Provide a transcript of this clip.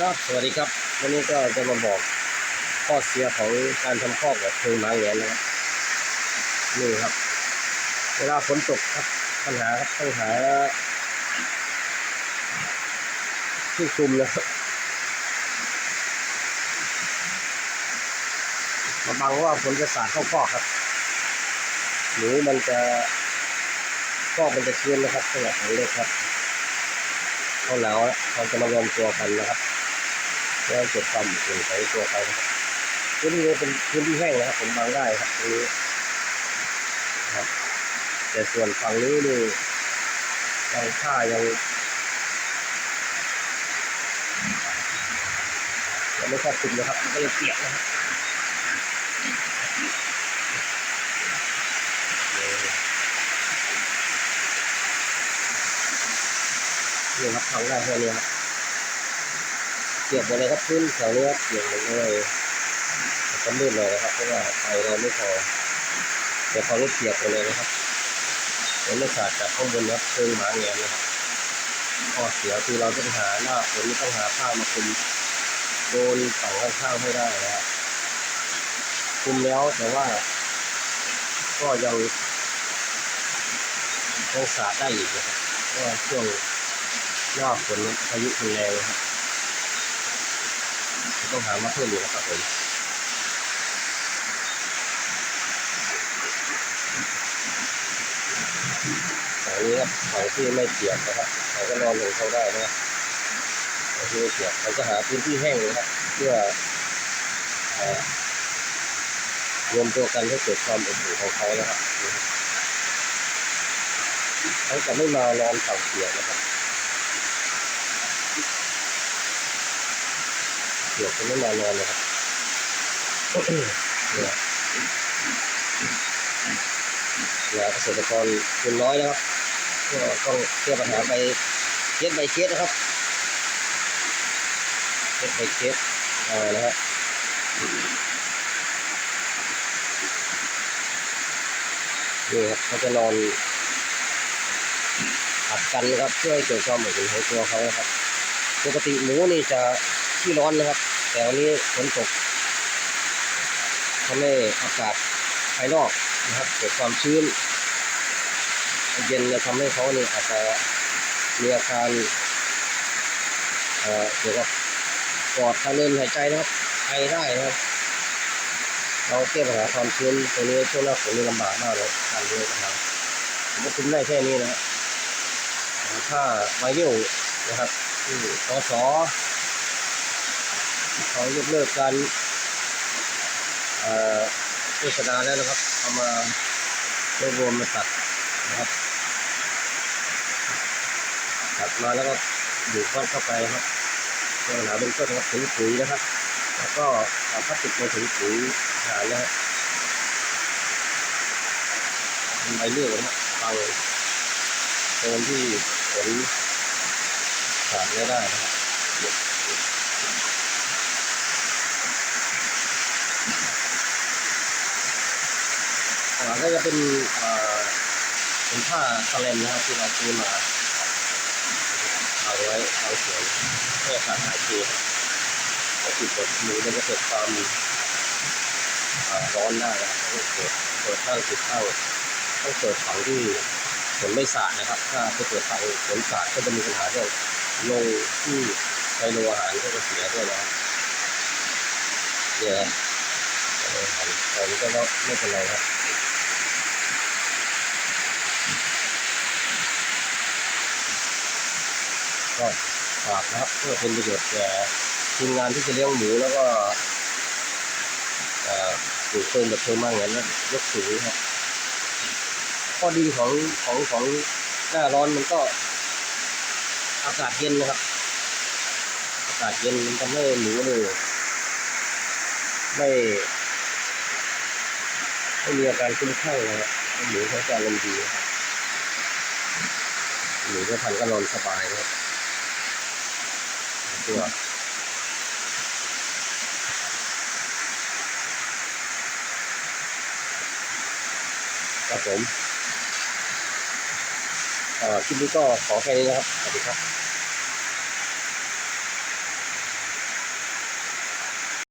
ครับสวัสดีครับ วันนี้ก็จะมาบอกข้อเสียของการทำคอกแบบเพลิงไม้แหวนนะครับนี่ครับ เวลาฝนตกครับปัญหาครับปัญหาที่คุมนะครับมาบังว่าฝนจะสาดเข้าคอกครับ หรือมันจะคอกมันจะเชื้นนะครับสำหรับของเล็กครับเขาหนาวแล้วเขาจะมารวมตัวกันนะครับ เพื่อเก็บความอุ่นตัวเขานะครับพื้นที่นี้เป็นพื้นที่แห้งนะครับ ผมบังได้ครับตรงนี้นะครับ แต่ส่วนฝั่งนี้นี่ยังท่ายังยังไม่ครอบคลุมนะครับมันก็ยังเปียกนะครับนี่ครับทางได้แค่นี้ครับ เปียกหมดเลยครับพื้นแถวนี้ครับเปียกหมดเลยจะมืดเลยนะครับเพราะว่าไฟเราไม่พอเดี๋ยวพอรถเปียกหมดเลยนะครับเดี๋ยวไม่สาดจากข้างบนนะครับเชิงหมาแงนนะครับข้อเสียคือเราต้องหาหน้าฝนต้องหาผ้ามาคุมโดนฝั่งข้างๆให้ได้นะครับคุมแล้วแต่ว่า ก็ยังยังสาดได้อีกนะครับเพราะช่วงหน้าฝนพายุมันแรงนะครับ ต้องหามาเพิ่มอยู่นะครับผมฝั่งนี้ครับฝั่งที่ไม่เปียกนะครับเขาก็นอนลงเขาได้นะครับฝั่งที่ไม่เปียกเราจะหาพื้นที่แห้งนะครับเพื่อเอ่อรวมตัวกันให้เกิดความอบอุ่นของเขานะครับเขาจะไม่มานอนฝั่งเปียกนะครับ เปียกจะไม่มานอนเลยครับเนี่ยเกษตรกรทุนน้อยนะครับก็ต้องแก้ปัญหาไปเคสใบเคสนะครับเคสใบเคสอ่านะฮะนี่ครับเขาจะนอนอัดกันนะครับเพื่อให้เกิดความอบอุ่นของตัวเขาครับ ปกติหมูนี่จะ ขี้ร้อนนะครับ แต่วันนี้ฝนตกทำให้อากาศภายนอกนะครับเกิดความชื้น เย็นจะทำให้เขาเนี่ยอาจจะมีอาการเอ่อเกี่ยวกับปอดทางเดินหายใจนะครับไอได้นะครับเราแก้ปัญหาความชื้นตรงนี้ช่วงหน้าฝนนี่ลำบากมากเลยการเลี้ยงนะครับผมก็คุ้มได้แค่นี้นะครับถ้ามาเยี่ยวนะครับที่สส เขายกเลิกการโฆษณาแล้วนะครับเอามารวบรวมมาตัดนะครับตัดมาแล้วก็ดูดควันเข้าไปครับปัญหาเป็นต้นนะครับถึงปุ๋ยนะครับ แล้วก็เอาพลาสติกมาถึงปุ๋ยอาหารนะฮะทำใบเลื่อยนะครับฟังโซนที่ฝนขาดไม่ได้นะครับ อ่าก็จะเป็นเป็นผ้าสแลมนะครับที่เราซื้อมาเอาไว้เอาสวยเพื่อขาดหายเกก็ติดบดหมูมันจะเกิดความร้อนได้นะครับต้องเกิดเปิดข้างติดเข้าต้องเปิดฝังที่ฝนไม่สาดนะครับ ถ้าไปเปิดฝังฝนสาดก็จะมีปัญหาเรื่องลงที่ไคโลอาหารก็จะเสียด้วยนะครับเนี่ยครับเออหันตอนนี้ก็ไม่เป็นไรครับ ก็ฝากนะครับเพื่อเป็นประโยชน์แก่ทีมงานที่จะเลี้ยงหมูแล้วก็ปลูกเพิ่มแบบเพิ่มมากอย่างนั้นยกสูงครับข้อดีของของของหน้าร้อนมันก็ อากาศเย็นนะครับ อากาศเย็นมันทำให้หมูเนี่ยไม่ไม่มีอาการคุ้มคลั่งนะครับหมูเขาจะอารมดีนะครับหมูก็พันก็นอนสบายนะครับ ตัวครับผมอ่อคลิปนี้ก็ขอแค่นี้นะครับ สวัสดีครับ